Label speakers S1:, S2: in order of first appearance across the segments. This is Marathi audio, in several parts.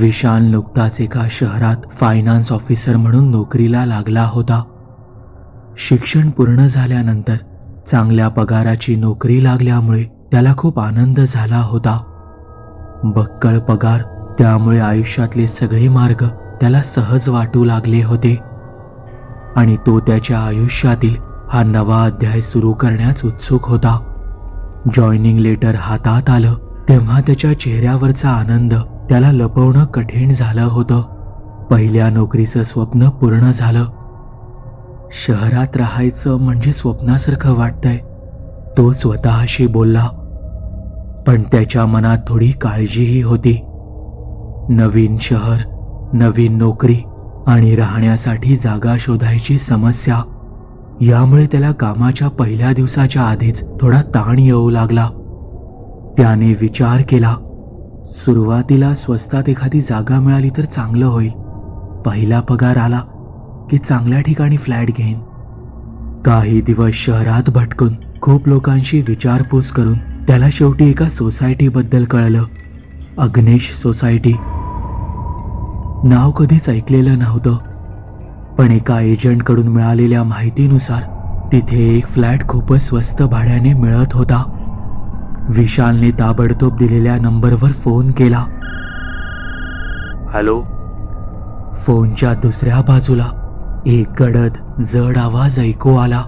S1: विशाल नुकताच एका शहरात फायनान्स ऑफिसर म्हणून नोकरीला लागला होता. शिक्षण पूर्ण झाल्यानंतर चांगल्या पगाराची नोकरी लागल्यामुळे त्याला खूप आनंद झाला होता. बक्कळ पगार त्यामुळे आयुष्यातले सगळे मार्ग त्याला सहज वाटू लागले होते. आणि तो त्याच्या आयुष्यातील हा नवा अध्याय सुरू करण्यास उत्सुक होता. जॉईनिंग लेटर हातात आलं तेव्हा त्याच्या चेहऱ्यावरचा आनंद त्याला लपवणं कठीण झालं होतं. पहिल्या नोकरीचं स्वप्न पूर्ण झालं. शहरात राहायचं म्हणजे स्वप्नासारखं वाटतंय. तो स्वतःशी बोलला. पण त्याच्या मनात थोडी काळजीही होती. नवीन शहर नवीन नोकरी आणि राहण्यासाठी जागा शोधायची समस्या. यामुळे त्याला कामाच्या पहिल्या दिवसाच्या आधीच थोडा ताण येऊ लागला. त्याने विचार केला. सुरुवातीला स्वस्तात एखादी जागा मिळाली तर चांगलं होईल. पहिला पगार आला की चांगल्या ठिकाणी फ्लॅट घेईन. काही दिवस शहरात भटकून खूप लोकांशी विचारपूस करून त्याला शेवटी एका सोसायटीबद्दल कळलं. अग्नेश सोसायटी. नाव कधीच ऐकलेलं नव्हतं पण एका एजंटकडून मिळालेल्या माहितीनुसार तिथे एक फ्लॅट खूपच स्वस्त भाड्याने मिळत होता. विशालने ताबडतोब दिलेल्या नंबरवर फोन केला. हॅलो? फोनच्या दुसऱ्या बाजूला एक गडद जड आवाज ऐकू आला.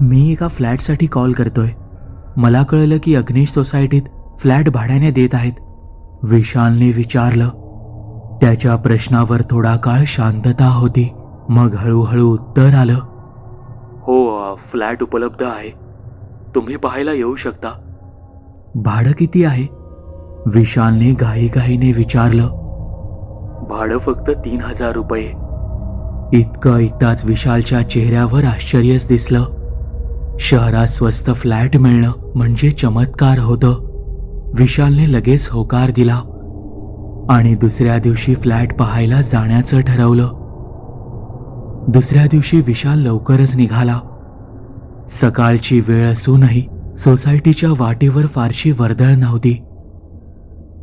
S1: मी एका फ्लॅटसाठी कॉल करतोय. मला कळलं की अग्नेश सोसायटीत फ्लॅट भाड्याने देत आहेत. विशालने विचारलं. त्याच्या प्रश्नावर थोडा काळ शांतता होती. मग हळूहळू उत्तर आलं. हो फ्लॅट उपलब्ध आहे. तुम्ही पाहायला येऊ शकता. भाडं किती आहे? विशालने घाईघाईने विचारलं. भाडं फक्त तीन हजार रुपये. इतकं ऐकताच विशालच्या चेहऱ्यावर आश्चर्यच दिसलं. शहरात स्वस्त फ्लॅट मिळणं म्हणजे चमत्कार होतं. विशालने लगेच होकार दिला. आणि दुसऱ्या दिवशी फ्लॅट पाहायला जाण्याचं ठरवलं. दुसऱ्या दिवशी विशाल लवकरच निघाला. सकाळची वेळ असूनही सोसायटीच्या वाटेवर फारशी वर्दळ नव्हती.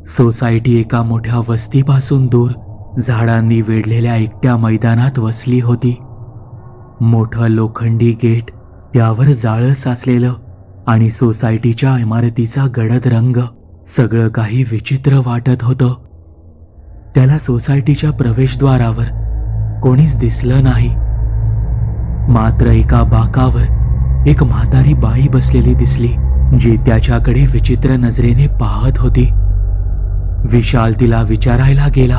S1: सोसायटी एका मोठ्या वस्तीपासून दूर झाडांनी वेढलेल्या एकट्या मैदानात वसली होती. मोठं लोखंडी गेट त्यावर जाळं साचलेलं आणि सोसायटीच्या इमारतीचा गडद रंग सगळं काही विचित्र वाटत होतं. त्याला सोसायटीच्या प्रवेशद्वारावर कोणीच दिसलं नाही. मात्र एका बाकावर एक म्हातारी बाई बसलेली दिसली जी त्याच्याकडे विचित्र नजरेने पाहत होती. विशाल तिला विचारायला गेला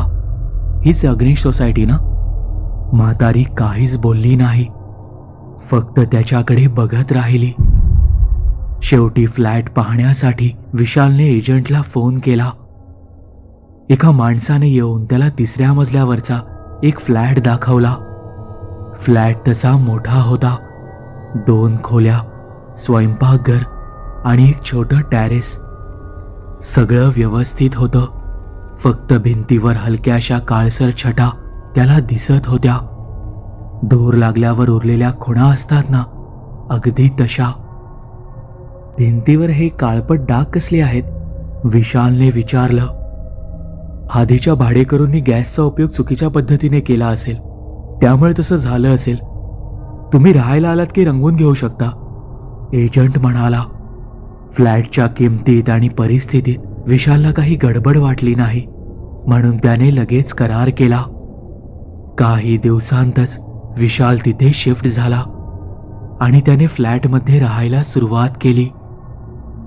S1: हीच अग्निश सोसायटी ना? म्हातारी काहीच बोलली नाही फक्त त्याच्याकडे बघत राहिली. शेवटी फ्लॅट पाहण्यासाठी विशालने एजंटला फोन केला. एका माणसाने येऊन त्याला तिसऱ्या मजल्यावरचा एक फ्लॅट दाखवला. फ्लॅट तसा मोठा होता. दोन खोल्या स्वयंपाकघर आणि एक छोटं टॅरेस सगळं व्यवस्थित होतं. फक्त भिंतीवर हलक्याशा काळसर छटा त्याला दिसत होत्या. धूर लागल्यावर उरलेल्या खुणा असतात ना अगदी तशा. भिंतीवर हे काळपट डाग कसले आहेत? विशालने विचारलं. आधीच्या भाडेकरूंनी गॅसचा उपयोग चुकीच्या पद्धतीने केला असेल. त्यामुळे तसं झालं असेल. तुम्ही राहायला आलात की रंगवून घेऊ शकता? एजंट म्हणाला फ्लॅटच्या किमतीत आणि परिस्थितीत विशालला काही गडबड वाटली नाही म्हणून त्याने लगेच करार केला. काही दिवसांतच विशाल तिथे शिफ्ट झाला आणि त्याने फ्लॅटमध्ये राहायला सुरुवात केली.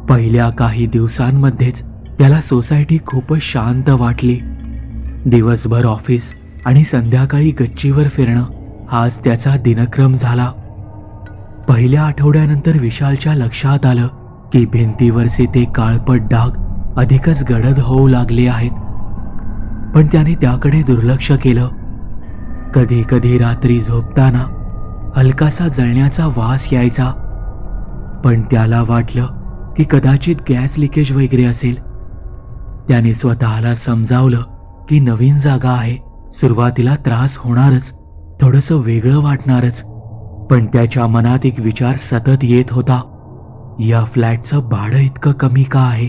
S1: पहिल्या काही दिवसांमध्येच त्याला सोसायटी खूपच शांत वाटली. दिवसभर ऑफिस आणि संध्याकाळी गच्चीवर फिरणं आज त्याचा दिनक्रम झाला. पहिल्या आठवड्यानंतर विशालच्या लक्षात आलं की भिंतीवरचे ते काळपट डाग अधिकच गडद होऊ लागले आहेत. पण त्याने त्याकडे दुर्लक्ष केलं. कधी कधी रात्री झोपताना हलकासा जळण्याचा वास यायचा. पण त्याला वाटलं की कदाचित गॅस लिकेज वगैरे असेल. त्याने स्वतःला समजावलं की नवीन जागा आहे. सुरुवातीला त्रास होणारच. थोडंसं वेगळं वाटणारच. पण त्याच्या मनात एक विचार सतत येत होता. या फ्लॅटचं भाडं इतकं कमी का आहे?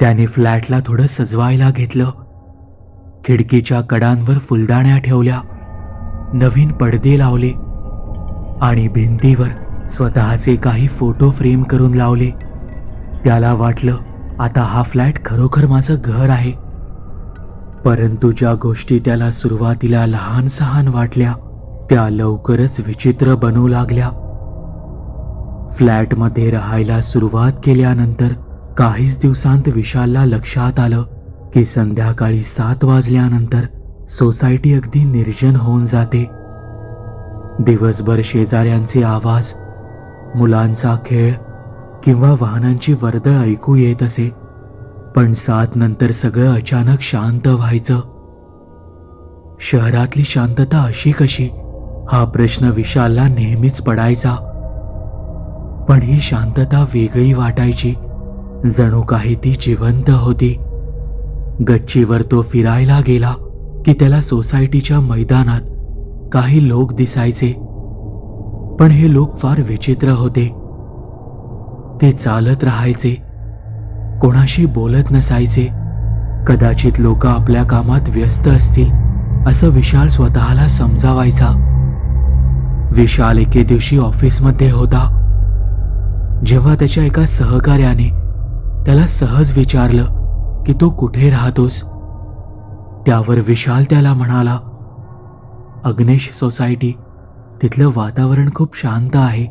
S1: त्याने फ्लॅटला थोडं सजवायला घेतलं. खिडकीच्या कडांवर फुलदाण्या ठेवल्या. नवीन पडदे लावले. आणि भिंतीवर स्वतःचे काही फोटो फ्रेम करून लावले. त्याला वाटलं आता हा फ्लॅट खरोखर माझं घर आहे. परंतु ज्या गोष्टी त्याला सुरुवातीला लहान सहान वाटल्या त्या लवकरच विचित्र बनू लागल्या. फ्लॅटमध्ये राहायला सुरुवात केल्यानंतर काहीच दिवसांत विशालला लक्षात आलं की संध्याकाळी सात वाजल्यानंतर सोसायटी अगदी निर्जन होऊन जाते. दिवसभर शेजाऱ्यांचे आवाज मुलांचा खेळ किंवा वाहनांची वर्दळ ऐकू येत असे. पण सात नंतर सगळं अचानक शांत व्हायचं. शहरातली शांतता अशी कशी? हा प्रश्न विशालला नेहमीच पडायचा. पण ही शांतता वेगळी वाटायची. जणू काही ती जिवंत होती. गच्चीवर तो फिरायला गेला की त्याला सोसायटीच्या मैदानात काही लोक दिसायचे. पण हे लोक फार विचित्र होते. ते चालत राहायचे. कोणाशी बोलत नसायचे. कदाचित लोक आपल्या कामात व्यस्त असतील असं विशाल स्वतःला समजावायचा. विशाल एके दिवशी ऑफिसमध्ये होता. जेव्हा त्याच्या एका सहकार्याने त्याला सहज विचारलं की तो कुठे राहतोस? त्यावर विशाल त्याला म्हणाला अग्नेश सोसायटी तिथलं वातावरण खूप शांत आहे.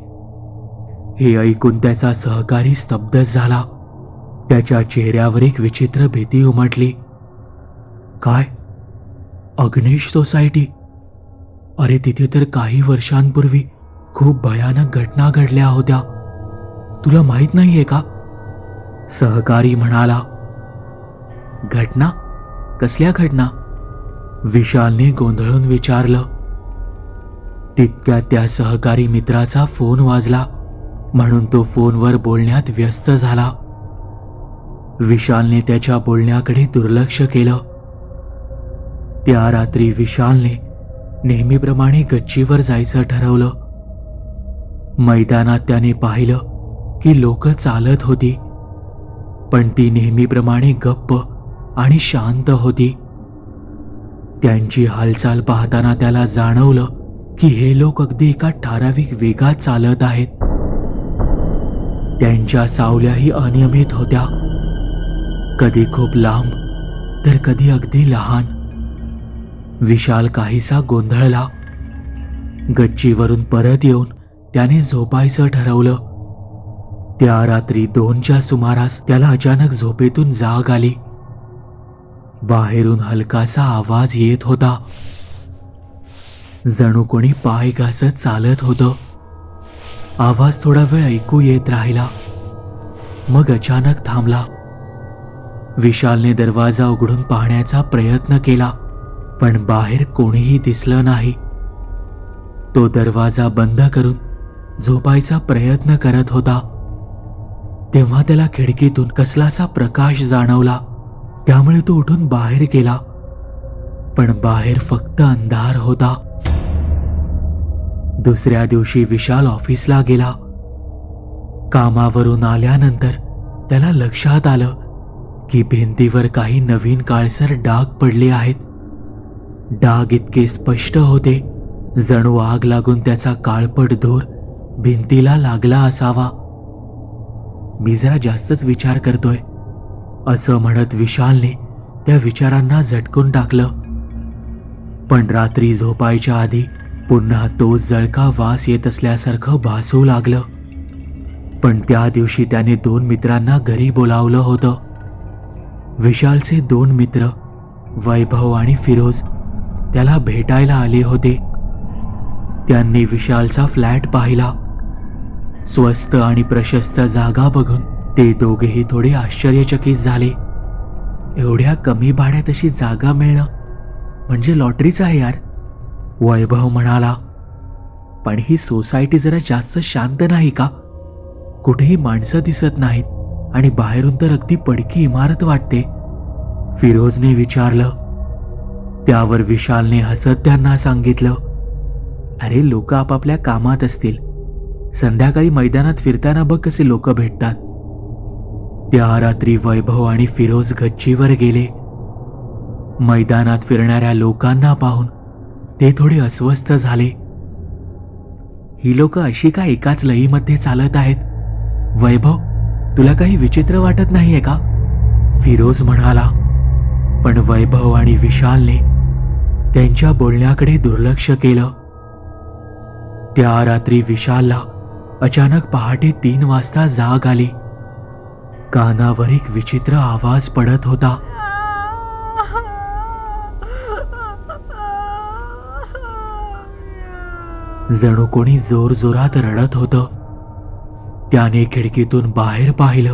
S1: हे ऐकून त्याचा सहकारी स्तब्धच झाला. त्याच्या चेहऱ्यावर एक विचित्र भीती उमटली. काय? अग्नेश सोसायटी? अरे तिथे तर काही वर्षांपूर्वी खूप भयानक घटना घडल्या होत्या. तुला माहीत नाहीये का? सहकारी म्हणाला. घटना? कसल्या घटना? विशालने गोंधळून विचारलं. तितक्यात त्या सहकारी मित्राचा फोन वाजला. म्हणून तो फोनवर बोलण्यात व्यस्त झाला. विशालने त्याच्या बोलण्याकडे दुर्लक्ष केलं. त्या रात्री विशालने नेहमीप्रमाणे गच्चीवर जायचं ठरवलं. मैदानात त्याने पाहिलं की लोक चालत होती. पण ती नेहमीप्रमाणे गप्प आणि शांत होती. त्यांची हालचाल पाहताना त्याला जाणवलं की हे लोक अगदी एका ठराविक वेगात चालत आहेत. त्यांच्या सावल्याही अनियमित होत्या. कधी खूप लांब तर कधी अगदी लहान. विशाल काहीसा गोंधळला. गच्चीवरून परत येऊन त्याने झोपायचं ठरवलं. त्या रात्री दोनच्या सुमारास त्याला अचानक झोपेतून जाग आली. बाहेरून हलकासा आवाज येत होता. जणू कोणी पाय घासत चालत होतं. आवाज थोडा वेळ ऐकू येत राहिला. मग अचानक थांबला. विशालने दरवाजा उघडून पाहण्याचा प्रयत्न केला पण बाहेर कोणीही दिसलं नाही. तो दरवाजा बंद करून झोपायचा प्रयत्न करत होता. तेव्हा त्याला खिडकीतून कसलाचा प्रकाश जाणवला त्यामुळे तो उठून बाहेर गेला. पण बाहेर फक्त अंधार होता. दुसऱ्या दिवशी विशाल ऑफिसला गेला. कामावरून आल्यानंतर त्याला लक्षात आलं की भिंतीवर काही नवीन काळसर डाग पडले आहेत. डाग इतके स्पष्ट होते. जणू आग लागून त्याचा काळपट धूर भिंतीला लागला असावा. मी जरा जास्तच विचार करतोय. असं म्हणत विशालने त्या विचारांना झटकून टाकलं. पण रात्री झोपायच्या आधी पुन्हा तो जळका वास येत असल्यासारखं भासू लागलं. पण त्या दिवशी त्याने दोन मित्रांना घरी बोलावलं होतं. विशालचे दोन मित्र वैभव आणि फिरोज त्याला भेटायला आले होते. त्यांनी विशालचा फ्लॅट पाहिला. स्वस्त आणि प्रशस्त जागा बघून ते दोघेही थोडे आश्चर्यचकित झाले. एवढ्या कमी भाड्यात अशी जागा मिळणं म्हणजे लॉटरीच आहे यार वैभव म्हणाला. पण ही सोसायटी जरा जास्त शांत नाही का? कुठेही माणसं दिसत नाहीत. आणि बाहेरून तर अगदी पडकी इमारत वाटते. फिरोजने विचारलं. त्यावर विशालने हसत त्यांना सांगितलं. अरे लोक आपापल्या कामात असतील. संध्याकाळी मैदानात फिरताना बघ कसे लोक भेटतात. त्या रात्री वैभव आणि फिरोज गच्चीवर गेले. मैदानात फिरणाऱ्या लोकांना पाहून ते थोडे अस्वस्थ झाले. ही लोक अशी का एकाच लईमध्ये चालत आहेत? वैभव तुला काही विचित्र वाटत नाहीये का? फिरोज म्हणाला. पण वैभव आणि विशालने त्यांच्या बोलण्याकडे दुर्लक्ष केलं. त्या रात्री विशालला अचानक पहाटे तीन वाजता जाग आली. कानावर एक विचित्र आवाज पडत होता. जणू कोणी जोर जोरात रडत होतं. त्याने खिडकीतून बाहेर पाहिलं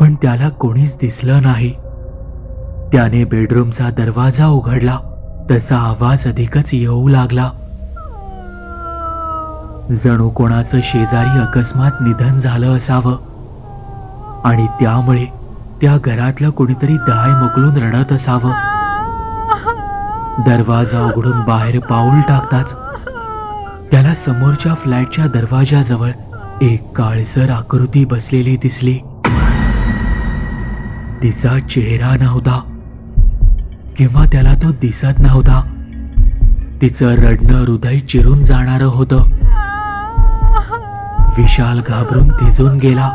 S1: पण त्याला कोणीच दिसलं नाही. त्याने बेडरूमचा दरवाजा उघडला तसा आवाज अधिकच येऊ लागला. जणू कोणाचं शेजारी अकस्मात निधन झालं असावं. आणि त्यामुळे त्या घरातलं कोणीतरी दाय मोकलून रडत असावं. दरवाजा उघडून बाहेर पाऊल टाकताच त्याला समोरच्या फ्लॅटच्या दरवाजाजवळ एक काळसर आकृती बसलेली दिसली. तिचा चेहरा नव्हता. किंवा त्याला तो दिसत नव्हता. तिचं रडणं हृदय चिरून जाणारं होतं. विशाल घाबरून थिजून गेला.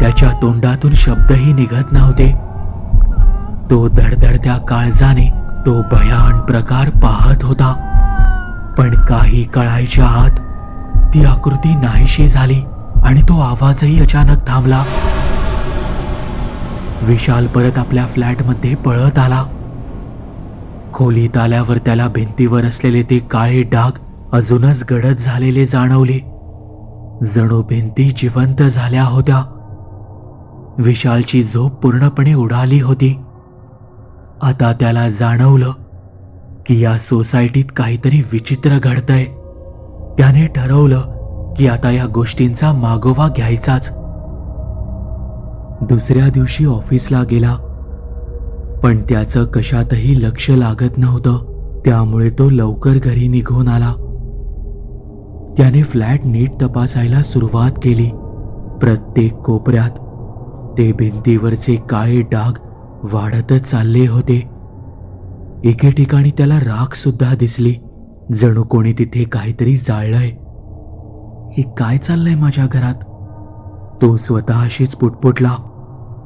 S1: त्याच्या तोंडातून शब्दही निघत नव्हते. तो धडधडत्या काळजाने तो भयान प्रकार पाहत होता. पण काही कळायच्या आत ती आकृती नाहीशी झाली आणि तो आवाजही अचानक थांबला. विशाल परत आपल्या फ्लॅटमध्ये पळत आला. खोलीत आल्यावर त्याला भिंतीवर असलेले ते काळे डाग अजूनच गडद झालेले जाणवले. जणू भिंती जिवंत झाल्या होत्या. विशालची झोप पूर्णपणे उडाली होती. आता त्याला जाणवलं की या सोसायटीत काहीतरी विचित्र घडतंय. त्याने ठरवलं की आता या गोष्टींचा मागोवा घ्यायचाच. दुसऱ्या दिवशी ऑफिसला गेला. पण त्याचं कशातही लक्ष लागत नव्हतं त्यामुळे तो लवकर घरी निघून आला. त्याने फ्लॅट नीट तपासायला सुरुवात केली. प्रत्येक कोपऱ्यात ते भिंतीवरचे काळे डाग वाढतच चालले होते. एके ठिकाणी त्याला राख सुद्धा दिसली. जणू कोणी तिथे काहीतरी जाळलंय. हे काय चाललंय माझ्या घरात? तो स्वतःशीच पुटपुटला.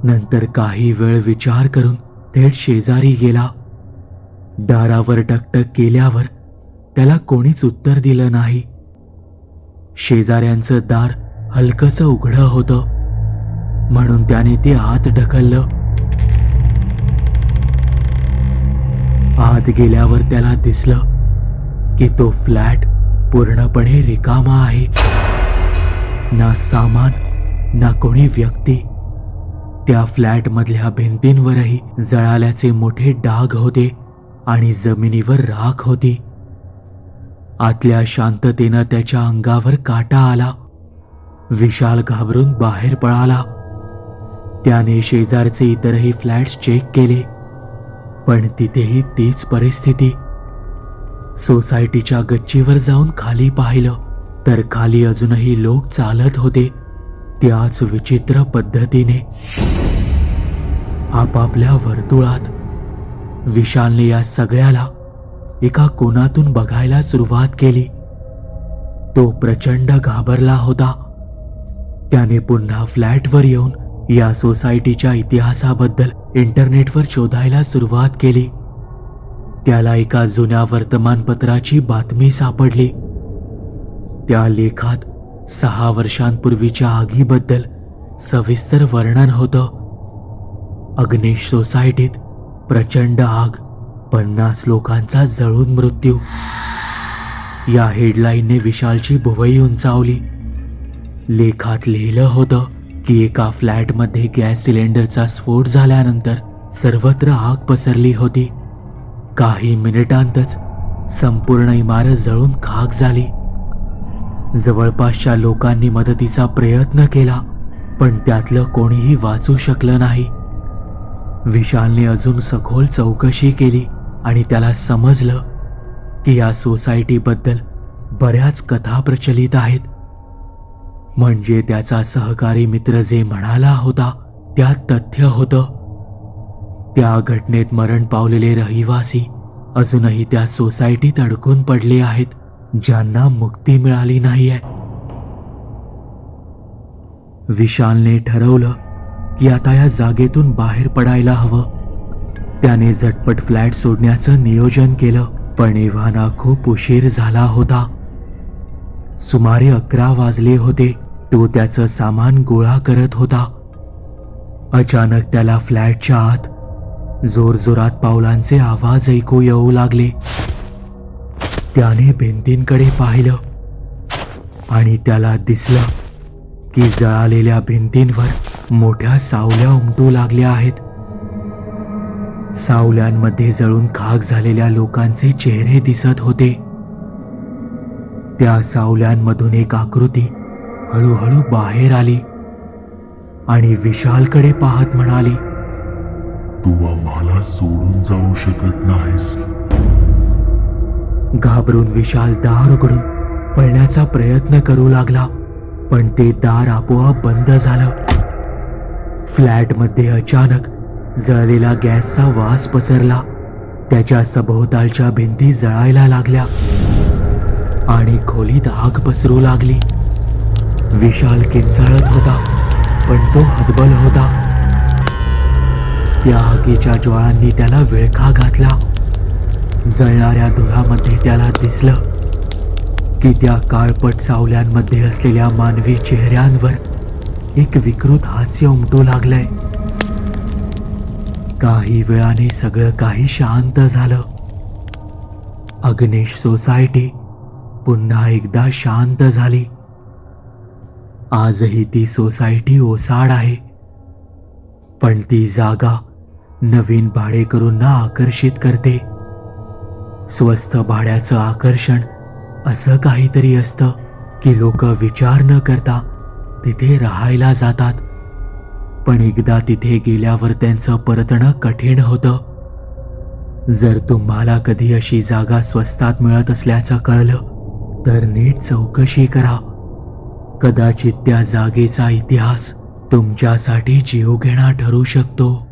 S1: नंतर काही वेळ विचार करून थेट शेजारी गेला. दारावर टकटक केल्यावर त्याला कोणीच उत्तर दिलं नाही. शेजाऱ्यांचं दार हलकस उघडं होतं. म्हणून त्याने ते आत ढकललं. आत गेल्यावर त्याला दिसलं की तो फ्लॅट पूर्णपणे रिकामा आहे. ना सामान ना कोणी व्यक्ती. त्या फ्लॅटमधल्या भिंतींवरही जळाल्याचे मोठे डाग होते आणि जमिनीवर राख होती. आतल्या शांततेनं त्याच्या अंगावर काटा आला. विशाल घाबरून बाहेर पळाला. त्याने शेजारचे इतरही फ्लॅट्स चेक केले. पण तिथेही तीच परिस्थिती. सोसायटीच्या गच्चीवर जाऊन खाली पाहिलं तर खाली अजूनही लोक चालत होते. त्याच विचित्र पद्धतीने आपापल्या वर्तुळात विशालने या सगळ्याला एका कोणातून बघायला सुरुवात केली. तो प्रचंड घाबरला होता. त्याने पुन्हा फ्लॅटवर येऊन या सोसायटीच्या इतिहासाबद्दल इंटरनेटवर शोधायला सुरुवात केली. त्याला एका जुन्या वर्तमानपत्राची बातमी सापडली. त्या लेखात सहा वर्षांपूर्वीच्या आगीबद्दल सविस्तर वर्णन होतं. अग्नेश सोसायटीत प्रचंड आग पन्नास लोकांचा जळून मृत्यू. या हेडलाईनने विशालची भुवई उंचावली. लेखात लिहिलं होतं की एका फ्लॅटमध्ये गॅस सिलेंडरचा स्फोट झाल्यानंतर सर्वत्र आग पसरली होती. काही मिनिटांतच संपूर्ण इमारत जळून खाक झाली. जवळपासच्या लोकांनी मदतीचा प्रयत्न केला पण त्यातलं कोणीही वाचू शकलं नाही. विशालने अजून सखोल चौकशी केली आणि त्याला समजलं की या सोसायटीबद्दल बऱ्याच कथा प्रचलित आहेत. म्हणजे त्याचा सहकारी मित्र जे म्हणाला होता त्यात तथ्य होतं. त्या घटनेत मरण पावलेले रहिवासी अजूनही त्या सोसायटीत अडकून पडले आहेत ज्यांना मुक्ती मिळाली नाहीये. विशालने ठरवलं की आता या जागेतून बाहेर पडायला हवं. त्याने झटपट फ्लॅट सोडण्याचं नियोजन केलं पण एव्हाना खूप उशीर झाला होता. सुमारे अकरा वाजले होते तो त्याचं सामान गोळा करत होता. अचानक त्याला फ्लॅटच्या आत जोरजोरात पावलांचे आवाज ऐकू येऊ लागले. त्याने भिंतींकडे पाहिलं आणि त्याला दिसलं की जळालेल्या भिंतींवर मोठ्या सावल्या उमटू लागल्या आहेत. सावल्यांमध्ये जळून खाक झालेल्या लोकांचे चेहरे दिसत होते. त्या सावल्यांमधून एक आकृती हळूहळू बाहेर आली आणि विशालकडे पाहत म्हणाली
S2: तू आम्हाला सोडून जाऊ शकत नाहीस.
S1: घाबरून विशाल दार उघडून पळण्याचा प्रयत्न करू लागला पण ते दार आपोआप बंद झालं. फ्लॅटमध्ये अचानक जळलेला गॅसचा वास पसरला. त्याच्या सभोवतालच्या भिंती जळायला लागल्या आणि खोलीत आग पसरू लागली. विशाल किंचाळत होता पण तो हतबल होता. त्या आगीच्या ज्वाळांनी त्याला विळखा घातला. जळणाऱ्या धुरामध्ये त्याला दिसलं की त्या काळपट सावल्यांमध्ये असलेल्या मानवी चेहऱ्यांवर एक विकृत हास्य उमटू लागलंय. काही वेळाने सगळं काही शांत झालं. अग्नेश सोसायटी पुन्हा एकदा शांत झाली. आजही ती सोसायटी ओसाड आहे. पण ती जागा नवीन भाडेकरूंना आकर्षित करते. स्वस्त भाड्याचं आकर्षण असं काहीतरी असतं की लोक विचार न करता तिथे राहायला जातात. पण एकदा तिथे गेल्यावर त्यांचं परतणं कठीण होतं. जर तुम्हाला कधी अशी जागा स्वस्तात मिळत असल्याचं कळलं तर नीट चौकशी करा. कदाचित त्या जागेचा इतिहास तुमच्यासाठी जीवघेणा ठरू शकतो.